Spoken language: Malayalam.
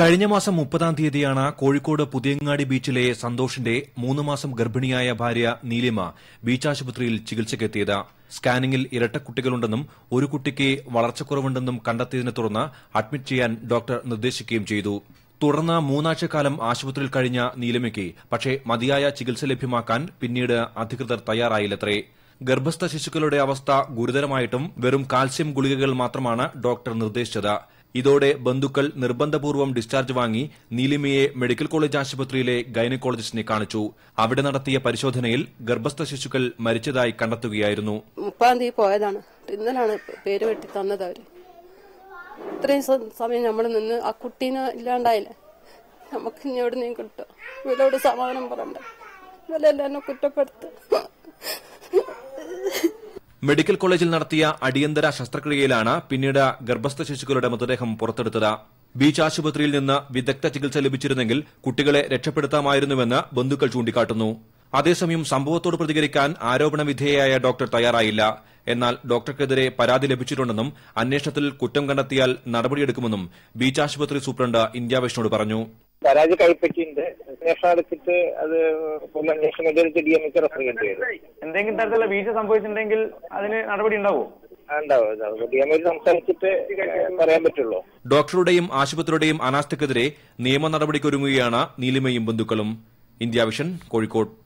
കഴിഞ്ഞ മാസം മുപ്പതാം തീയതിയാണ് കോഴിക്കോട് പുതിയങ്ങാടി ബീച്ചിലെ സന്തോഷിന്റെ മൂന്ന് മാസം ഗർഭിണിയായ ഭാര്യ നീലിമ ബീച്ച് ആശുപത്രിയിൽ ചികിത്സയ്ക്കെത്തിയത്. സ്കാനിംഗിൽ ഇരട്ടക്കുട്ടികളുണ്ടെന്നും ഒരു കുട്ടിക്ക് വളർച്ചക്കുറവുണ്ടെന്നും കണ്ടെത്തിയതിനെ തുടർന്ന് അഡ്മിറ്റ് ചെയ്യാൻ ഡോക്ടർ നിർദ്ദേശിക്കുകയും ചെയ്തു. തുടർന്ന് മൂന്നാഴ്ചക്കാലം ആശുപത്രിയിൽ കഴിഞ്ഞ നീലിമയ്ക്ക് പക്ഷേ മതിയായ ചികിത്സ ലഭ്യമാക്കാൻ പിന്നീട് അധികൃതർ തയ്യാറായില്ലത്രേ. ഗർഭസ്ഥ ശിശുക്കളുടെ അവസ്ഥ ഗുരുതരമായിട്ടും വെറും കാൽസ്യം ഗുളികകൾ മാത്രമാണ് ഡോക്ടർ നിർദ്ദേശിച്ചത്. ഇതോടെ ബന്ധുക്കൾ നിർബന്ധപൂർവം ഡിസ്ചാർജ് വാങ്ങി നീലിമയെ മെഡിക്കൽ കോളേജ് ആശുപത്രിയിലെ ഗൈനക്കോളജിസ്റ്റിനെ കാണിച്ചു. അവിടെ നടത്തിയ പരിശോധനയിൽ ഗർഭസ്ഥ ശിശുക്കൾ മരിച്ചതായി കണ്ടെത്തുകയായിരുന്നു. മുപ്പാം തീയതി പോയതാണ്. ഇന്നലാണ് പേര് വെട്ടി തന്നത് അവർ. ഇത്രയും സമയം നമ്മൾ നിന്ന് ആ കുട്ടീനെ ഇല്ലാണ്ടായില്ലേ? നമുക്ക് ഇനി എവിടെ നീ കിട്ടും. ഇവരോട് സമാധാനം പറയണ്ട. ഇവരെല്ലാം എന്നെ കുറ്റപ്പെടുത്തും. മെഡിക്കൽ കോളേജിൽ നടത്തിയ അടിയന്തര ശസ്ത്രക്രിയയിലാണ് പിന്നീട് ഗർഭസ്ഥ ശിശുക്കളുടെ മൃതദേഹം പുറത്തെടുത്തത്. ബീച്ച് ആശുപത്രിയിൽ നിന്ന് വിദഗ്ധ ചികിത്സ ലഭിച്ചിരുന്നെങ്കിൽ കുട്ടികളെ രക്ഷപ്പെടുത്താമായിരുന്നുവെന്ന് ബന്ധുക്കൾ ചൂണ്ടിക്കാട്ടുന്നു. അതേസമയം സംഭവത്തോട് പ്രതികരിക്കാൻ ആരോപണ വിധേയയായ ഡോക്ടർ തയ്യാറായില്ല. എന്നാൽ ഡോക്ടർക്കെതിരെ പരാതി ലഭിച്ചിട്ടുണ്ടെന്നും അന്വേഷണത്തിൽ കുറ്റം കണ്ടെത്തിയാൽ നടപടിയെടുക്കുമെന്നും ബീച്ച് ആശുപത്രി സൂപ്രണ്ട് ഇന്ത്യാവിഷനോട് പറഞ്ഞു. പരാതി കൈപ്പറ്റിയിട്ടുണ്ട്. അന്വേഷണം എടുത്തിട്ട് അത് അന്വേഷണം കഴിഞ്ഞിട്ട് ഡി എം എച്ച് റെഫർ ചെയ്യേണ്ടി വരും. എന്തെങ്കിലും തരത്തിലുള്ള വീഴ്ച സംഭവിച്ചിട്ടുണ്ടെങ്കിൽ അതിന് നടപടി ഉണ്ടാവോ? ഡോക്ടറുടെയും ആശുപത്രിയുടെയും അനാസ്ഥക്കെതിരെ നിയമ നടപടിക്കൊരുങ്ങുകയാണ് നീലിമയും ബന്ധുക്കളും. India Vision Kozhikode.